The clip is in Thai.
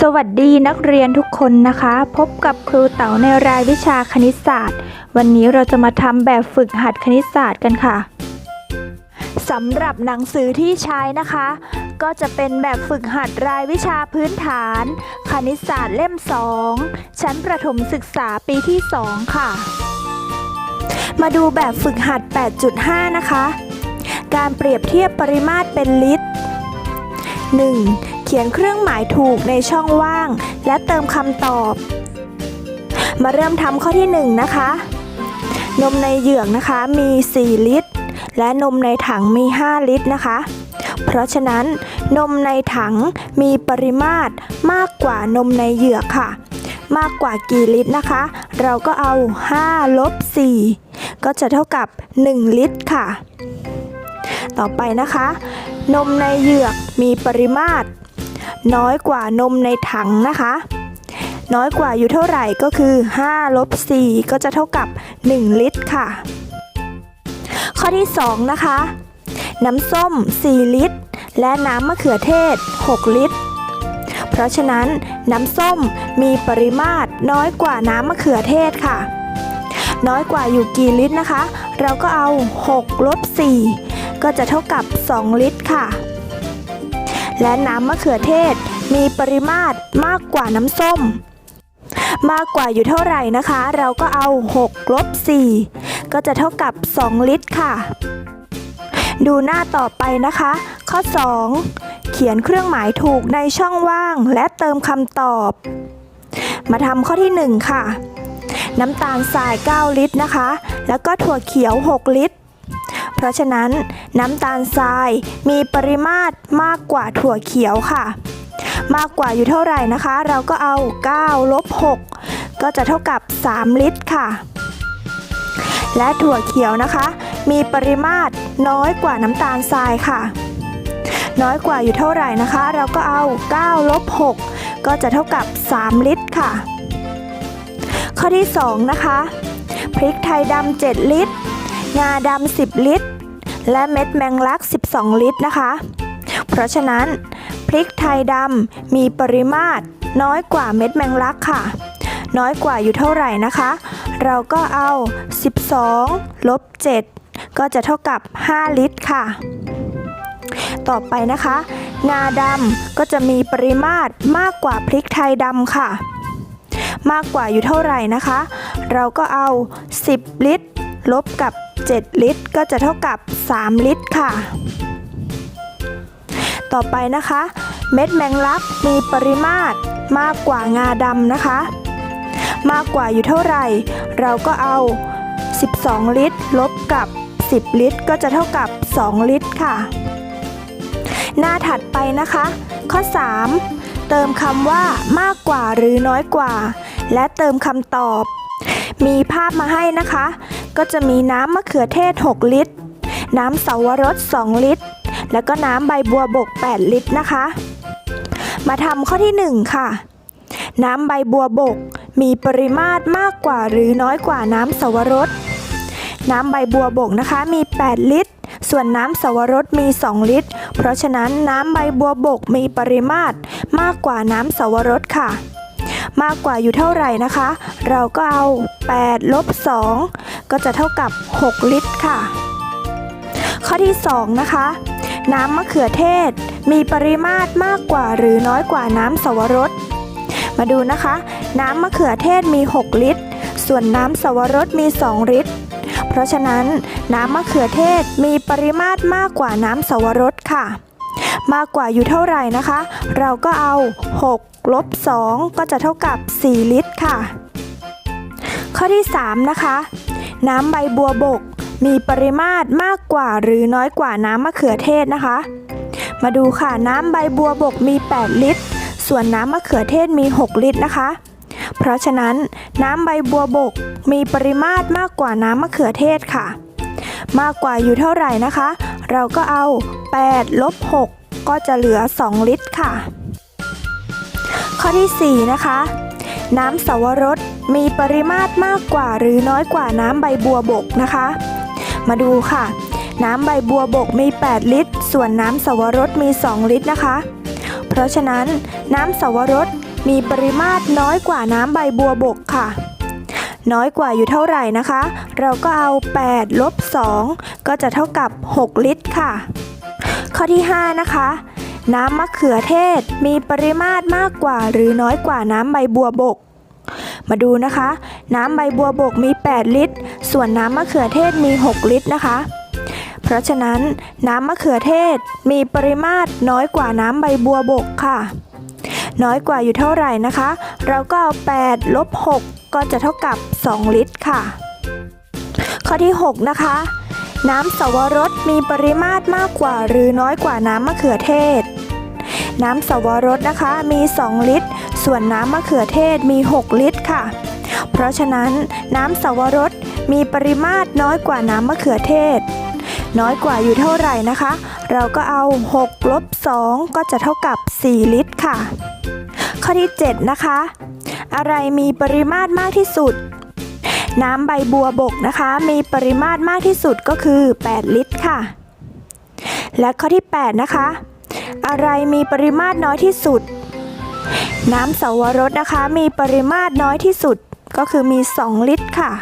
สวัสดีนักเรียนทุกคนนะคะ พบกับครูเต๋าในรายวิชาคณิตศาสตร์ วันนี้เราจะมาทำแบบฝึกหัดคณิตศาสตร์กันค่ะสำหรับหนังสือที่ใช้นะคะ ก็จะเป็นแบบฝึกหัดรายวิชาพื้นฐาน คณิตศาสตร์เล่ม 2 ชั้นประถมศึกษาปีที่ 2 ค่ะ มาดูแบบฝึกหัด 8.5 นะคะ การเปรียบเทียบปริมาตรเป็นลิตร 1. เขียนเครื่องหมายถูกในช่องว่าง และเติมคำตอบ มาเริ่มทำข้อที่ 1 นะคะ นมในเหยือกนะคะมี 4 ลิตร และนมในถังมี 5 ลิตรนะคะ เพราะฉะนั้น นมในถังมีปริมาตรมากกว่านมในเหยือกค่ะ มากกว่ากี่ลิตรนะคะ เราก็เอา 5 ลบ 4 ก็จะเท่ากับ 1 ลิตรค่ะ ต่อไปนะคะนมในเหยือกมีปริมาตร น้อยกว่านมในถังนะคะ น้อยกว่าอยู่เท่าไหร่ก็คือ5ลบ4ก็จะเท่ากับ 1 ลิตรค่ะ ข้อที่ 2 นะคะ น้ำส้ม 4 ลิตร และน้ำมะเขือเทศ 6 ลิตร เพราะฉะนั้นน้ำส้มมีปริมาตรน้อยกว่าน้ำมะเขือเทศค่ะ น้อยกว่าอยู่กี่ลิตรนะคะ เราก็เอา6ลบ4ก็จะเท่ากับ 2 ลิตรค่ะ และน้ำมะเขือเทศ มีปริมาตรมากกว่าน้ำส้ม มากกว่าอยู่เท่าไหร่นะคะ เราก็เอา6ลบ4ก็จะเท่ากับ 2 ลิตรค่ะ ดูหน้าต่อไปนะคะ ข้อ 2 เขียนเครื่องหมายถูกในช่องว่างและเติมคำตอบ มาทำข้อที่ 1 ค่ะ น้ำตาลทราย 9 ลิตรนะคะ แล้วก็ถั่วเขียว 6 ลิตร เพราะฉะนั้นน้ำตาลทรายมีปริมาตรมากกว่าถั่วเขียวค่ะ มากกว่าอยู่เท่าไหร่นะคะ เราก็เอา9ลบ6ก็จะเท่ากับ 3 ลิตรค่ะ และถั่วเขียวนะคะ มีปริมาตรน้อยกว่าน้ำตาลทรายค่ะ น้อยกว่าอยู่เท่าไหร่นะคะ เราก็เอา9ลบ6ก็จะเท่ากับ 3 ลิตรค่ะ ข้อที่ 2 นะคะ พริกไทยดำ7ลิตร งาดำ10 ลิตร และเม็ดแมงลัก 12 ลิตรนะคะ เพราะฉะนั้น พริกไทยดำมีปริมาตร น้อยกว่าเม็ดแมงลักค่ะ น้อยกว่าอยู่เท่าไหร่นะคะ เราก็เอา 12 ลบ 7 ก็จะเท่ากับ 5 ลิตรค่ะ ต่อไปนะคะ งาดำก็จะมีปริมาตรมากกว่าพริกไทยดำค่ะ มากกว่าอยู่เท่าไหร่นะคะ เราก็เอา 10 ลิตร ลบกับ 7 ลิตร ก็จะเท่ากับ 3 ลิตรค่ะ ต่อไปนะคะ เม็ดแมงลักมีปริมาตรมากกว่างาดำนะคะ มากกว่าอยู่เท่าไหร่ เราก็เอา 12 ลิตร ลบกับ 10 ลิตร ก็จะเท่ากับ 2 ลิตรค่ะ หน้าถัดไปนะคะ ข้อ 3 เติมคำว่ามากกว่าหรือน้อยกว่า และเติมคำตอบ มีภาพมาให้นะคะ ก็จะมีน้ำมะเขือเทศ 6 ลิตร น้ำเสาวรส 2 ลิตร แล้วก็น้ำใบบัวบก 8 ลิตรนะคะ มาทำข้อที่ 1 ค่ะ น้ำใบบัวบก มีปริมาตรมากกว่าหรือน้อยกว่าน้ำเสาวรส น้ำใบบัวบกนะคะมี 8 ลิตร ส่วนน้ำเสาวรสมี 2 ลิตร เพราะฉะนั้นน้ำใบบัวบกมีปริมาตรมากกว่าน้ำเสาวรสค่ะ มากกว่าอยู่เท่าไหร่นะคะ เราก็เอา8ลบ2ก็จะเท่ากับ 6 ลิตรค่ะ ข้อที่ 2 นะคะ น้ำมะเขือเทศ มีปริมาตรมากกว่าหรือน้อยกว่าน้ำสวรส มาดูนะคะ น้ำมะเขือเทศมี 6 ลิตร ส่วนน้ำสวรสมี 2 ลิตร เพราะฉะนั้นน้ำมะเขือเทศมีปริมาตรมากกว่าน้ำสวรสค่ะ มากกว่าอยู่เท่าไหร่นะคะ เราก็เอา 6 ลบ 2 ก็จะเท่ากับ 4 ลิตรค่ะ ข้อที่ 3 นะคะ น้ำใบบัวบก มีปริมาตรมากกว่าหรือน้อยกว่าน้ำมะเขือเทศนะคะ มาดูค่ะน้ำใบบัวบกมี 8 ลิตร ส่วนน้ำมะเขือเทศมี 6 ลิตรนะคะเพราะฉะนั้นน้ำใบบัวบกมีปริมาตรมากกว่าน้ำมะเขือเทศค่ะ มากกว่าอยู่เท่าไหร่นะคะ เราก็เอา 8 ลบ6 ก็จะเหลือ 2 ลิตรค่ะ ข้อที่ 4 นะคะ น้ำสวรสมีปริมาตรมากกว่าหรือน้อยกว่าน้ำใบบัวบกนะคะ มาดูค่ะ น้ำใบบัวบกมี 8 ลิตร ส่วนน้ำสวรสมี 2 ลิตรนะคะ เพราะราะฉะนั้นน้ำสวรสมีปริมาตรน้อยกว่าน้ำใบบัวบกค่ะ น้อยกว่าอยู่เท่าไหร่นะคะ เราก็เอา 8 ลบ 2 ก็จะเท่ากับ 6 ลิตรค่ะ ข้อที่ 5 นะคะ น้ำมะเขือเทศมีปริมาตรมากกว่าหรือน้อยกว่าน้ำใบบัวบก มาดูนะคะ น้ำใบบัวบกมี 8 ลิตร ส่วนน้ำมะเขือเทศมี 6 ลิตรนะคะ เพราะฉะนั้นน้ำมะเขือเทศมีปริมาตรน้อยกว่าน้ำใบบัวบกค่ะ น้อยกว่าอยู่เท่าไหร่นะคะ เราก็เอา8ลบ6ก็จะเท่ากับ 2 ลิตรค่ะ ข้อที่ 6 นะคะ น้ำสวรสมีปริมาตรมากกว่าหรือน้อยกว่าน้ำมะเขือเทศ น้ำสวรสนะคะมี 2 ลิตร ส่วนน้ำมะเขือเทศมี 6 ลิตรค่ะ เพราะฉะนั้นน้ำสวรสมีปริมาตรน้อยกว่าน้ำมะเขือเทศ น้อยกว่าอยู่เท่าไหร่นะคะ เราก็เอา 6 ลบ 2 ก็จะเท่ากับ 4 ลิตรค่ะ ข้อที่ 7 นะคะ อะไรมีปริมาตรมากที่สุด น้ำใบบัวบกนะคะ มีปริมาตรมากที่สุดก็คือ 8 ลิตรค่ะ และข้อที่ 8 นะคะ อะไรมีปริมาตรน้อยที่สุด น้ำสวรสนะคะ มีปริมาตรน้อยที่สุดก็คือมี 2 ลิตรค่ะ